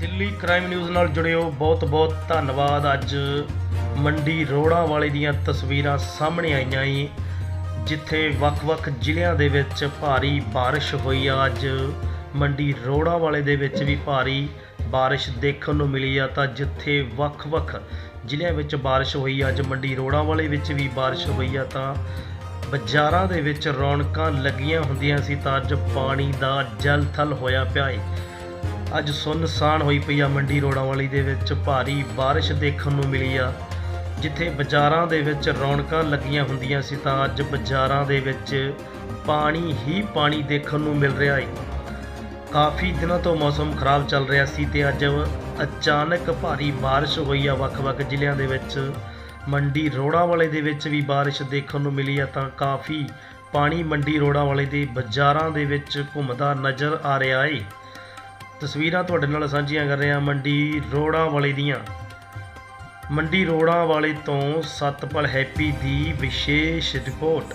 Delhi crime news ਨਾਲ ਜੁੜਿਓ। ਬਹੁਤ-ਬਹੁਤ ਧੰਨਵਾਦ। ਅੱਜ ਮੰਡੀ ਰੋੜਾਂ ਵਾਲੇ ਦੀਆਂ ਤਸਵੀਰਾਂ ਸਾਹਮਣੇ ਆਈਆਂ ਈ। ਜਿੱਥੇ ਵੱਖ-ਵੱਖ ਜ਼ਿਲ੍ਹਿਆਂ ਦੇ ਵਿੱਚ ਭਾਰੀ ਬਾਰਿਸ਼ ਹੋਈ ਆ। ਅੱਜ ਮੰਡੀ ਰੋੜਾਂ ਵਾਲੇ ਦੇ ਵਿੱਚ ਵੀ ਭਾਰੀ ਬਾਰਿਸ਼ ਦੇਖਣ ਨੂੰ ਮਿਲੀ ਆ। ਤਾਂ ਜਿੱਥੇ ਵੱਖ-ਵੱਖ ਜ਼ਿਲ੍ਹਿਆਂ ਵਿੱਚ ਬਾਰਿਸ਼ ਹੋਈ, ਅੱਜ ਮੰਡੀ ਰੋੜਾਂ ਵਾਲੇ ਵਿੱਚ ਵੀ ਬਾਰਿਸ਼ ਹੋਈ ਆ। ਤਾਂ ਬਾਜ਼ਾਰਾਂ ਦੇ ਵਿੱਚ ਰੌਣਕਾਂ ਲੱਗੀਆਂ ਹੁੰਦੀਆਂ ਸੀ। ਤਾਂ ਅੱਜ ਪਾਣੀ ਦਾ ਜਲ ਥਲ ਹੋਇਆ ਪਿਆ ਏ ਅੱਜ ਸੁੰਨਸਾਨ ਹੋਈ ਪਈ ਆ ਮੰਡੀ ਰੋੜਾਂ ਵਾਲੀ ਦੇ ਵਿੱਚ ਭਾਰੀ ਬਾਰਿਸ਼ ਦੇਖਣ ਨੂੰ ਮਿਲੀ ਆ। ਜਿੱਥੇ ਬਾਜ਼ਾਰਾਂ ਦੇ ਵਿੱਚ ਰੌਣਕਾਂ ਲੱਗੀਆਂ ਹੁੰਦੀਆਂ ਸੀ ਤਾਂ ਅੱਜ ਬਾਜ਼ਾਰਾਂ ਦੇ ਵਿੱਚ ਪਾਣੀ ਹੀ ਪਾਣੀ ਦੇਖਣ ਨੂੰ ਮਿਲ ਰਿਹਾ ਏ। ਕਾਫੀ ਦਿਨਾਂ ਤੋਂ ਮੌਸਮ ਖਰਾਬ ਚੱਲ ਰਿਹਾ ਸੀ ਤੇ ਅੱਜ ਅਚਾਨਕ ਭਾਰੀ ਬਾਰਿਸ਼ ਹੋਈ ਆ ਵੱਖ-ਵੱਖ ਜ਼ਿਲ੍ਹਿਆਂ ਦੇ ਵਿੱਚ। ਮੰਡੀ ਰੋੜਾ ਵਾਲੇ ਦੇ ਵਿੱਚ ਵੀ ਬਾਰਿਸ਼ ਦੇਖਣ ਨੂੰ ਮਿਲੀ ਆ ਤਾਂ ਕਾਫੀ ਪਾਣੀ ਮੰਡੀ ਰੋੜਾ ਵਾਲੇ ਦੇ ਬਾਜ਼ਾਰਾਂ ਦੇ ਵਿੱਚ ਘੁੰਮਦਾ ਨਜ਼ਰ ਆ ਰਿਹਾ ਏ। ਤਸਵੀਰਾਂ ਤੁਹਾਡੇ ਨਾਲ ਸਾਂਝੀਆਂ ਕਰ ਰਿਹਾ ਮੰਡੀ ਰੋੜਾਂ ਵਾਲੇ ਦੀਆਂ। ਮੰਡੀ ਰੋੜਾਂ ਵਾਲੇ ਤੋਂ ਸਤਪਾਲ ਹੈਪੀ ਦੀ ਵਿਸ਼ੇਸ਼ report.